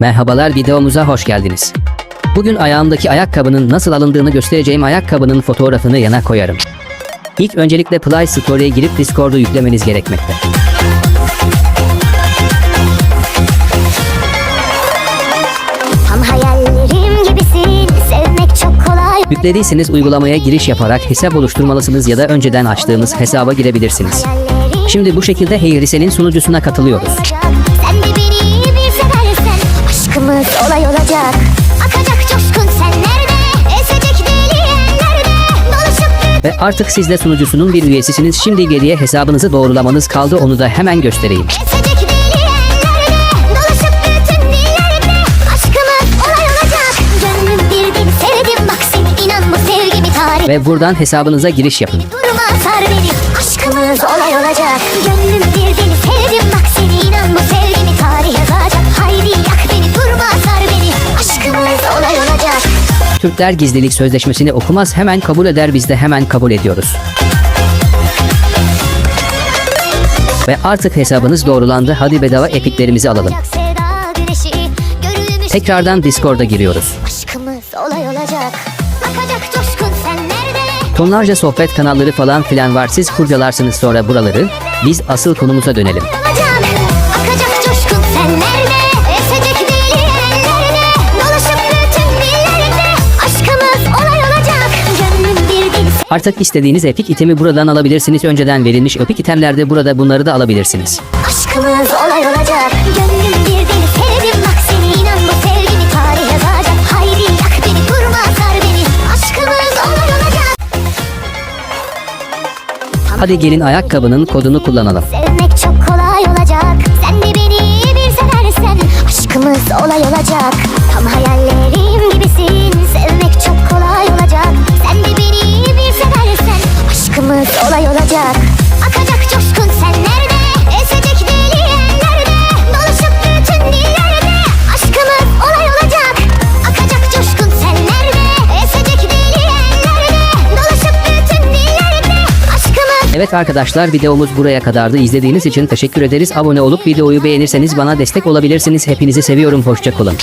Merhabalar videomuza hoş geldiniz. Bugün ayağımdaki ayakkabının nasıl alındığını göstereceğim ayakkabının fotoğrafını yana koyarım. İlk öncelikle Play Store'ya girip Discord'u yüklemeniz gerekmekte. Yüklediyseniz uygulamaya giriş yaparak hesap oluşturmalısınız ya da önceden açtığınız hesaba girebilirsiniz. Şimdi bu şekilde Heyrisel'in sunucusuna katılıyoruz. Ve artık siz de sunucusunun bir üyesisiniz. Şimdi geriye hesabınızı doğrulamanız kaldı. Onu da hemen göstereyim. Ve buradan hesabınıza giriş yapın. Durma sar beni Aşkımız olay olacak. Gönlüm bir deli sevdim Türkler gizlilik sözleşmesini okumaz hemen kabul eder biz de hemen kabul ediyoruz. Ve artık hesabınız doğrulandı. Hadi bedava epiklerimizi alalım. Tekrardan Discord'a giriyoruz. Tonlarca sohbet kanalları falan filan var. Siz kurcalarsınız sonra buraları. Biz asıl konumuza dönelim. olacak Akacak coşkun senlerde Artık istediğiniz epik itemi buradan alabilirsiniz. Önceden verilmiş epik itemlerde burada bunları da alabilirsiniz. Aşkımız olay olacak. Gönlüm bir deli sevdim. Bak seni inan bu sevgimi tarih yazacak. Haydi yak beni durma sar beni. Aşkımız olay olacak. Hadi gelin ayakkabının kodunu kullanalım. Sevmek çok kolay olacak. Sen de beni bir seversen. Aşkımız olay olacak olacak Akacak coşkun senlerde Esecek deli yerlerde Dolaşıp bütün dillerde Aşkımız olay olacak Akacak coşkun senlerde Esecek deli yerlerde Dolaşıp bütün dillerde Aşkımız Evet arkadaşlar videomuz buraya kadardı. İzlediğiniz için teşekkür ederiz. Abone olup videoyu beğenirseniz bana destek olabilirsiniz. Hepinizi seviyorum. Hoşçakalın.